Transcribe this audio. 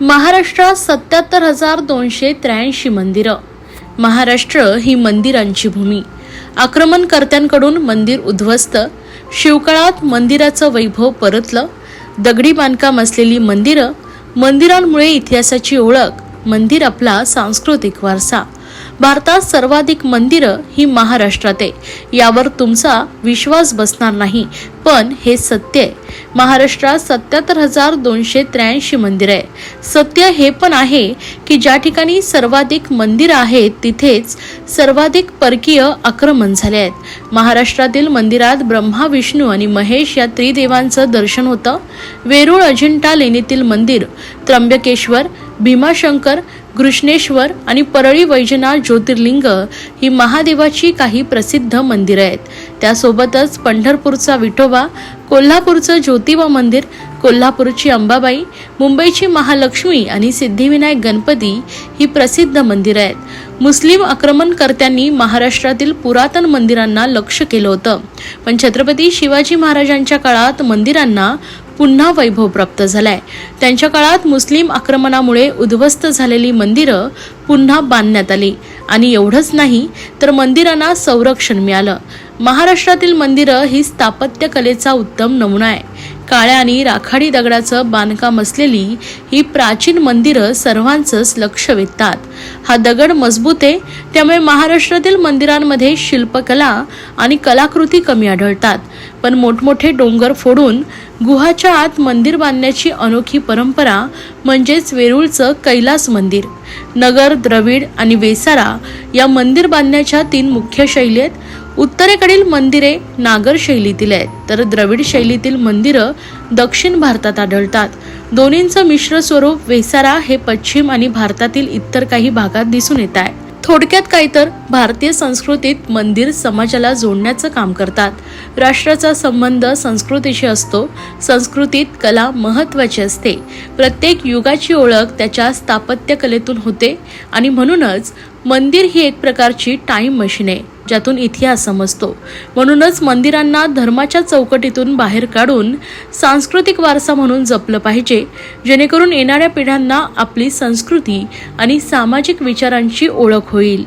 महाराष्ट्रात सत्याहत्तर हजार दोनशे त्र्याऐंशी मंदिरं. महाराष्ट्र ही मंदिरांची भूमी. आक्रमणकर्त्यांकडून मंदिर उद्ध्वस्त शिवकाळात मंदिराचं वैभव परतलं दगडी बांधकाम असलेली मंदिरं मंदिरांमुळे इतिहासाची ओळख मंदिर आपला सांस्कृतिक वारसा. भारतात सर्वाधिक मंदिरं ही महाराष्ट्रात आहे. यावर तुमचा विश्वास बसणार नाही पण हे सत्य आहे. महाराष्ट्रात सत्याहत्तर हजार दोनशे त्र्याऐंशी मंदिरं आहे. सत्य हे पण आहे की ज्या ठिकाणी सर्वाधिक मंदिरं आहेत तिथेच सर्वाधिक परकीय आक्रमण झाले आहेत. महाराष्ट्रातील मंदिरात ब्रह्मा विष्णू आणि महेश या त्रिदेवांचं दर्शन होतं. वेरूळ अजिंठा लेणीतील मंदिर त्र्यंबकेश्वर भीमाशंकर कृष्णेश्वर आणि परळी वैजनाथ ज्योतिर्लिंग ही महादेवाची काही प्रसिद्ध मंदिरं आहेत. त्यासोबतच पंढरपूरचा विठोबा कोल्हापूरचं ज्योतिबा मंदिर कोल्हापूरची अंबाबाई मुंबईची महालक्ष्मी आणि सिद्धिविनायक गणपती ही प्रसिद्ध मंदिरं आहेत. मुस्लिम आक्रमणकर्त्यांनी महाराष्ट्रातील पुरातन मंदिरांना लक्ष केलं होतं. पण छत्रपती शिवाजी महाराजांच्या काळात मंदिरांना पुन्हा वैभव प्राप्त झालाय. त्यांच्या काळात मुस्लिम आक्रमणामुळे उद्ध्वस्त झालेली मंदिरं पुन्हा बांधण्यात आली. आणि एवढंच नाही तर मंदिरांना संरक्षण मिळालं. महाराष्ट्रातील मंदिरं ही स्थापत्य कलेचा उत्तम नमुना आहे. काळ्या आणि राखाडी दगडाचं बांधकाम असलेली ही प्राचीन मंदिरं सर्वांचंच लक्ष वेधतात. हा दगड मजबूत आहे त्यामुळे महाराष्ट्रातील मंदिरांमध्ये शिल्पकला आणि कलाकृती कमी आढळतात. पण मोठमोठे डोंगर फोडून गुहाच्या आत मंदिर बांधण्याची अनोखी परंपरा म्हणजेच वेरूळचं कैलास मंदिर. नगर द्रविड आणि वेसारा या मंदिर बांधण्याच्या तीन मुख्य शैली आहेत. उत्तरेकडील मंदिरे नागर शैलीतील आहेत तर द्रविड शैलीतील मंदिरं दक्षिण भारतात आढळतात. दोन्हींचं मिश्र स्वरूप वेसारा हे पश्चिम आणि भारतातील इतर काही भागात दिसून येत आहे. थोडक्यात काय तर भारतीय संस्कृतीत मंदिर समाजाला जोडण्याचं काम करतात. राष्ट्राचा संबंध संस्कृतीशी असतो. संस्कृतीत कला महत्त्वाची असते. प्रत्येक युगाची ओळख त्याच्या स्थापत्यकलेतून होते आणि म्हणूनच मंदिर ही एक प्रकारची टाईम मशीन आहे. ज्यातून इतिहास समजतो. म्हणूनच मंदिरांना धर्माच्या चौकटीतून बाहेर काढून सांस्कृतिक वारसा म्हणून जपलं पाहिजे जेणेकरून येणाऱ्या पिढ्यांना आपली संस्कृती आणि सामाजिक विचारांची ओळख होईल.